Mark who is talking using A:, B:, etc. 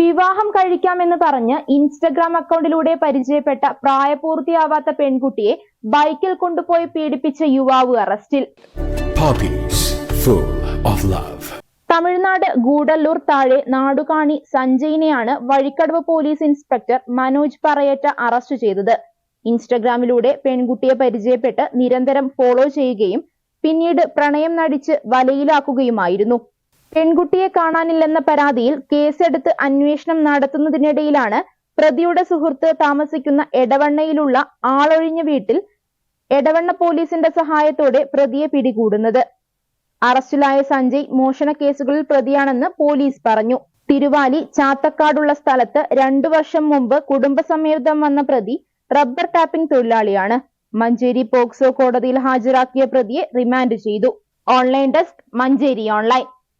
A: വിവാഹം കഴിക്കാമെന്ന് പറഞ്ഞ് ഇൻസ്റ്റഗ്രാം അക്കൗണ്ടിലൂടെ പരിചയപ്പെട്ട പ്രായപൂർത്തിയാവാത്ത പെൺകുട്ടിയെ ബൈക്കിൽ കൊണ്ടുപോയി പീഡിപ്പിച്ച യുവാവ് അറസ്റ്റിൽ. തമിഴ്നാട് ഗൂഡല്ലൂർ താഴെ നാടുകാണി സഞ്ജയിനെയാണ് വഴിക്കടവ് പോലീസ് ഇൻസ്പെക്ടർ മനോജ് പറയേറ്റ അറസ്റ്റ് ചെയ്തത്. ഇൻസ്റ്റഗ്രാമിലൂടെ പെൺകുട്ടിയെ പരിചയപ്പെട്ട് നിരന്തരം ഫോളോ ചെയ്യുകയും പിന്നീട് പ്രണയം നടിച്ച് വലയിലാക്കുകയുമായിരുന്നു. പെൺകുട്ടിയെ കാണാനില്ലെന്ന പരാതിയിൽ കേസെടുത്ത് അന്വേഷണം നടത്തുന്നതിനിടയിലാണ് പ്രതിയുടെ സുഹൃത്ത് താമസിക്കുന്ന എടവണ്ണയിലുള്ള ആളൊഴിഞ്ഞ വീട്ടിൽ എടവണ്ണ പോലീസിന്റെ സഹായത്തോടെ പ്രതിയെ പിടികൂടുന്നത്. അറസ്റ്റിലായ സഞ്ജയ് മോഷണ കേസുകളിൽ പ്രതിയാണെന്ന് പോലീസ് പറഞ്ഞു. തിരുവാലി ചാത്തക്കാടുള്ള സ്ഥലത്ത് രണ്ടു വർഷം മുമ്പ് കുടുംബസമേതം വന്ന പ്രതി റബ്ബർ ടാപ്പിംഗ് തൊഴിലാളിയാണ്. മഞ്ചേരി പോക്സോ കോടതിയിൽ ഹാജരാക്കിയ പ്രതിയെ റിമാൻഡ് ചെയ്തു. Online desk Manjeri online.